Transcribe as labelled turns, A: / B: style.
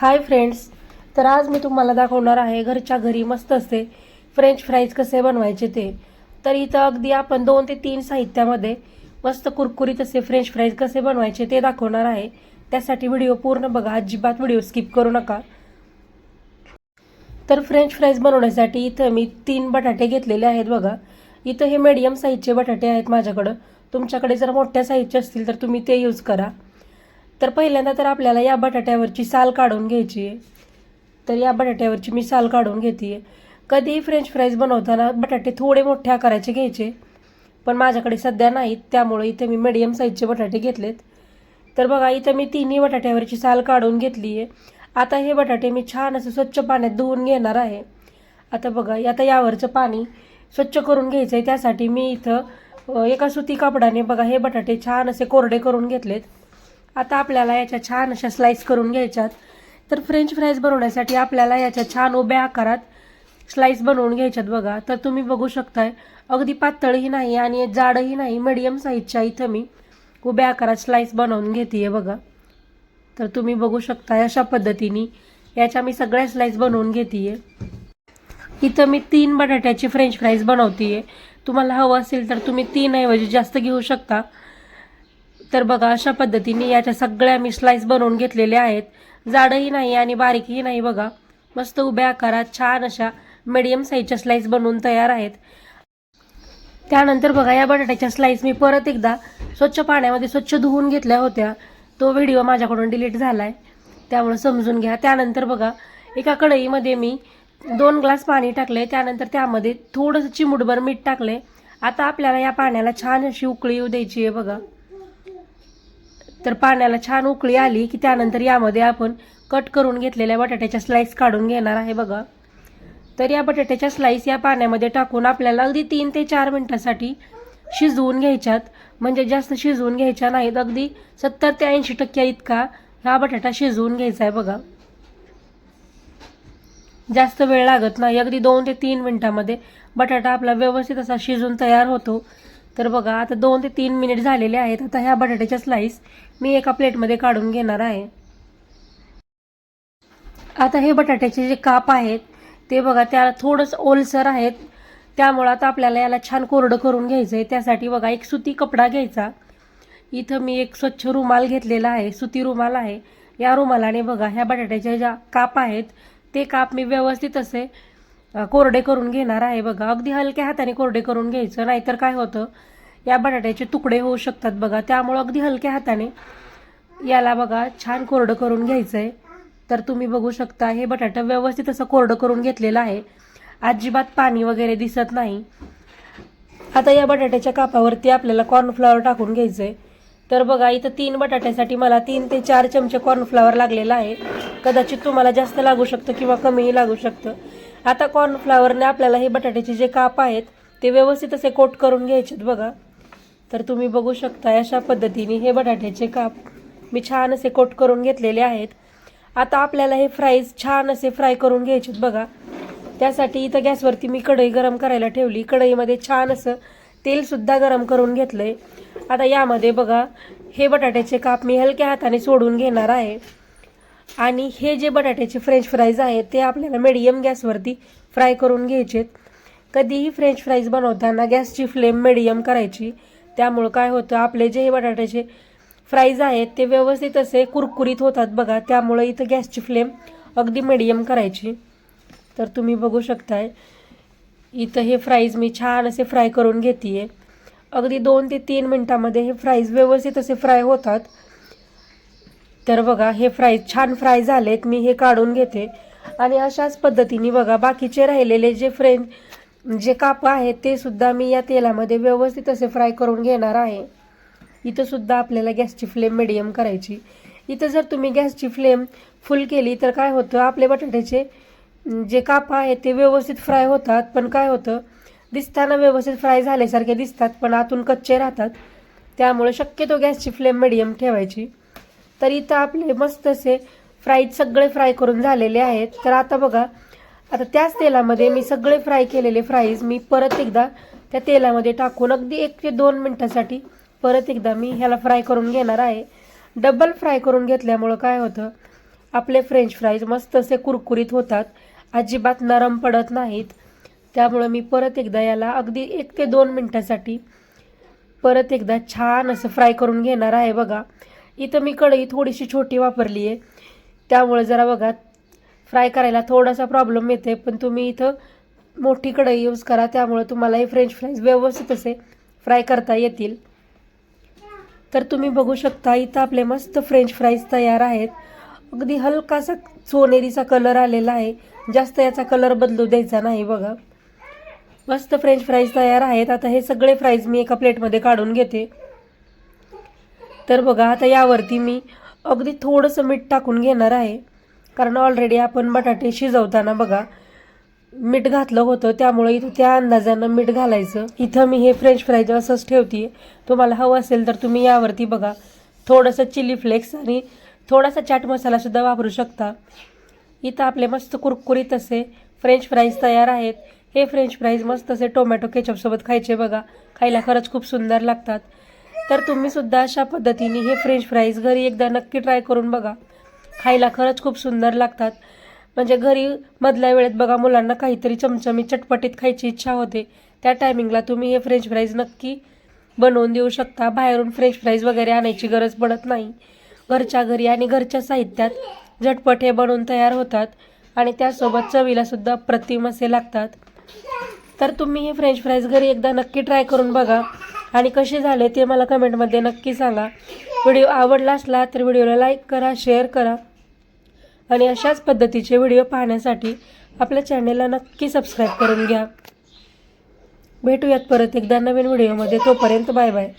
A: Hi friends तर आज मी तुम्हाला दाखवणार आहे घरच्या घरी मस्त असते फ्रेंच फ्राईज कसे बनवायचे ते. तर इथं अगदी आपण दोन ते तीन साहित्यामध्ये मस्त कुरकुरीत असे फ्रेंच फ्राईज कसे बनवायचे ते दाखवणार आहे. त्यासाठी व्हिडिओ पूर्ण बघा अजिबात व्हिडिओ स्किप करू नका. तर फ्रेंच फ्राईज बनवण्यासाठी इथं मी तीन बटाटे घेतलेले आहेत बघा. इथं हे मीडियम साईजचे बटाटे आहेत माझ्याकडं. तुमच्याकडे जर मोठ्या साईजचे असतील तर तुम्ही ते यूज करा. तर पहिल्यांदा तर आपल्याला या बटाट्यावरची साल काढून घ्यायची आहे. तर या बटाट्यावरची मी साल काढून घेते आहे. कधीही फ्रेंच फ्राईज बनवताना बटाटे थोडे मोठे आकाराचे घ्यायचे. पण माझ्याकडे सध्या नाहीत त्यामुळे इथे मी मिडियम साईजचे बटाटे घेतलेत. तर बघा इथं मी तिन्ही बटाट्यावरची साल काढून घेतली आहे. आता हे बटाटे मी छान असं स्वच्छ पाण्यात धुवून घेणार आहे. आता बघा आता यावरचं पाणी स्वच्छ करून घ्यायचं आहे त्यासाठी मी इथं एका सुती कापडाने बघा हे बटाटे छान असे कोरडे करून घेतलेत. आता आपल्याला याच्या छान अशा स्लाईस करून घ्यायच्यात. तर फ्रेंच फ्राईज बनवण्यासाठी आपल्याला याच्या छान उभ्या आकारात स्लाईस बनवून घ्यायच्यात बघा. तर तुम्ही बघू शकताय अगदी पातळही नाही आणि जाडही नाही मीडियम साईजच्या इथं मी उभ्या आकारात स्लाईस बनवून घेते बघा. तर तुम्ही बघू शकताय अशा पद्धतीने याच्या मी सगळ्या स्लाईस बनवून घेते इथं मी तीन बटाट्याची फ्रेंच फ्राईज बनवते तुम्हाला हवं असेल तर तुम्ही तीन ऐवजी जास्त घेऊ शकता. तर बघा अशा पद्धतीने याच्या सगळ्या मी स्लाईस बनवून घेतलेल्या आहेत. जाडही नाही आणि बारीकही नाही बघा. मस्त उभ्या आकारात छान अशा मीडियम साईजच्या स्लाईस बनवून तयार आहेत. त्यानंतर बघा या बटाट्याच्या स्लाईस मी परत एकदा स्वच्छ पाण्यामध्ये स्वच्छ धुवून घेतल्या होत्या. तो व्हिडिओ माझ्याकडून डिलीट झाला आहे त्यामुळे समजून घ्या. त्यानंतर बघा एका कढईमध्ये मी दोन ग्लास पाणी टाकले त्यानंतर त्यामध्ये थोडंसं चिमूटभर मीठ टाकले आता आपल्याला या पाण्याला छान अशी उकळी येऊ द्यायची आहे बघा. तर पाण्याला छान उकळी आली की त्यानंतर यामध्ये आपण कट करून घेतलेल्या बटाट्याच्या स्लाईस काढून घेणार आहे बघा. तर या बटाट्याच्या स्लाईस या पाण्यामध्ये टाकून आपल्याला अगदी तीन ते चार मिनटासाठी शिजवून घ्यायच्यात. म्हणजे जास्त शिजवून घ्यायच्या नाहीत अगदी सत्तर ते ऐंशी टक्के इतका हा बटाटा शिजवून घ्यायचा आहे बघा. जास्त वेळ लागत नाही अगदी दोन ते तीन मिनटामध्ये बटाटा आपला व्यवस्थित असा शिजून तयार होतो. तर बघा आता दोन ते तीन मिनिट झालेले आहेत. आता ह्या बटाट्याच्या स्लाईस मी एका प्लेटमध्ये काढून घेणार आहे. आता हे बटाट्याचे जे काप आहेत ते बघा त्या थोडंसं ओलसर आहेत. त्यामुळं आता आपल्याला याला छान कोरडं करून घ्यायचं आहे त्यासाठी बघा एक सुती कपडा घ्यायचा. इथं मी एक स्वच्छ रुमाल घेतलेला आहे सुती रुमाल आहे. या रुमालाने बघा ह्या बटाट्याच्या ज्या काप आहेत ते काप मी व्यवस्थित असे कोरडे करून घेणार आहे बघा. अगदी हलक्या हाताने कोरडे करून घ्यायचं नाहीतर काय होतं? या बटाट्याचे तुकडे होऊ शकतात बघा. त्यामुळं अगदी हलक्या हाताने याला बघा छान कोरडं करून घ्यायचं आहे तर तुम्ही बघू शकता हे बटाटा व्यवस्थित असं कोरडं करून घेतलेलं आहे. अजिबात पाणी वगैरे दिसत नाही. आता या बटाट्याच्या कापावरती आपल्याला कॉर्नफ्लॉवर टाकून घ्यायचं आहे तर बघा इथं तीन बटाट्यासाठी मला तीन ते चार चमचे कॉर्नफ्लॉवर लागलेला आहे. कदाचित तुम्हाला जास्त लागू शकतं किंवा कमीही लागू शकतं. आता कॉर्नफ्लॉवरने आपल्याला हे बटाट्याचे जे काप आहेत ते व्यवस्थित असे कोट करून घ्यायचेत बघा. तर तुम्ही बघू शकता अशा पद्धतीने हे बटाट्याचे काप मी छान असे कोट करून घेतलेले आहेत. आता आपल्याला हे फ्राईज छान असे फ्राय करून घ्यायचेत बघा. त्यासाठी इथं गॅसवरती मी कढई गरम करायला ठेवली. कढईमध्ये छान असं तेलसुद्धा गरम करून घेतलं आहे आता यामध्ये बघा हे बटाट्याचे काप मी हलक्या हाताने सोडून घेणार आहे. आणि हे जे बटाट्याचे फ्रेंच फ्राईज आहेत ते आपल्याला मिडियम गॅसवरती फ्राय करून घ्यायचेत. कधीही फ्रेंच फ्राईज बनवताना गॅसची फ्लेम मिडियम करायची. त्यामुळं काय होतं आपले जे हे बटाट्याचे फ्राईज आहेत ते व्यवस्थित असे कुरकुरीत होतात बघा. त्यामुळं इथं गॅसची फ्लेम अगदी मिडियम करायची. तर तुम्ही बघू शकताय इथं हे फ्राईज मी छान असे फ्राय करून घेते अगदी दोन ते तीन मिनटामध्ये हे फ्राईज व्यवस्थित असे फ्राय होतात. तर बघा हे फ्राईज छान फ्राय झालेत मी हे काढून घेते. आणि अशाच पद्धतीने बघा बाकीचे राहिलेले जे फ्रेंच जे काप आहेत ते सुद्धा मी या तेलामध्ये व्यवस्थित असे फ्राय करून घेणार आहे. इथं सुद्धा आपल्याला गॅसची फ्लेम मिडियम करायची. इथं जर तुम्ही गॅसची फ्लेम फुल केली तर काय होतं आपले बटाट्याचे जे काप आहे ते व्यवस्थित फ्राय होतात पण काय होतं दिसताना व्यवस्थित फ्राय झाल्यासारखे दिसतात पण आतून कच्चे राहतात. त्यामुळे शक्यतो गॅसची फ्लेम मिडियम ठेवायची. तर इथं आपले मस्त असे फ्राईज सगळे फ्राय करून झालेले आहेत. तर आता बघा आता त्याच तेलामध्ये मी सगळे फ्राय केलेले फ्राईज मी परत एकदा त्या तेलामध्ये टाकून अगदी एक ते दोन मिनटासाठी परत एकदा मी ह्याला फ्राय करून घेणार आहे. डबल फ्राय करून घेतल्यामुळं काय होतं आपले फ्रेंच फ्राईज मस्त असे कुरकुरीत होतात. अजिबात नरम पडत नाहीत. त्यामुळं मी परत एकदा याला अगदी एक ते दोन मिनटासाठी परत एकदा छान असं फ्राय करून घेणार आहे बघा. इथं मी कढई थोडीशी छोटी वापरली आहे. त्यामुळे जरा बघा फ्राय करायला थोडासा प्रॉब्लेम येते पण तुम्ही इथं मोठी कढई यूज करा. त्यामुळे तुम्हाला हे फ्रेंच फ्राईज व्यवस्थित असे फ्राय करता येतील. तर तुम्ही बघू शकता इथं आपले मस्त फ्रेंच फ्राईज तयार आहेत. अगदी हलकासा सोनेरीचा कलर आलेला आहे. जास्त याचा कलर बदलू द्यायचा नाही बघा. मस्त फ्रेंच फ्राईज तयार आहेत. आता हे सगळे फ्राईज मी एका प्लेटमध्ये काढून घेते. तर बघा आता यावरती मी अगदी थोडंसं मीठ टाकून घेणार आहे. कारण ऑलरेडी आपण बटाटे शिजवताना बघा मीठ घातलं होतं. त्यामुळे इथं त्या अंदाजानं मीठ घालायचं. इथं मी हे फ्रेंच फ्राईज असंच ठेवते तुम्हाला हवं असेल तर तुम्ही यावरती बघा. थोडंसं चिली फ्लेक्स आणि थोडासा चाट मसालासुद्धा वापरू शकता. इथं आपले मस्त कुरकुरीत असे फ्रेंच फ्राईज तयार आहेत. हे फ्रेंच फ्राईज मस्त असे टोमॅटो केचपसोबत खायचे बघा. खायला खरंच खूप सुंदर लागतात. तर तुम्हीसुद्धा अशा पद्धतीने हे फ्रेंच फ्राईज घरी एकदा नक्की ट्राय करून बघा. खायला खरंच खूप सुंदर लागतात. म्हणजे घरी मधल्या वेळेत बघा मुलांना काहीतरी चमचमी चटपटीत खायची इच्छा होते. त्या टायमिंगला तुम्ही हे फ्रेंच फ्राईज नक्की बनवून देऊ शकता. बाहेरून फ्रेंच फ्राईज वगैरे आणायची गरज पडत नाही. घरच्या घरी आणि घरच्या साहित्यात झटपट हे बनवून तयार होतात. आणि त्यासोबत चवीलासुद्धा प्रतिम असे लागतात. तर तुम्ही हे फ्रेंच फ्राईज घरी एकदा नक्की ट्राय करून बघा. आणि कसे झाले ते मला कमेंटमध्ये नक्की सांगा. व्हिडिओ आवडला असला तर व्हिडिओला लाईक करा शेअर करा. आणि अशाच पद्धतीचे व्हिडिओ पाहण्यासाठी आपल्या चॅनेलला नक्की सबस्क्राईब करून घ्या. भेटूयात परत एकदा नवीन व्हिडिओमध्ये तोपर्यंत बाय बाय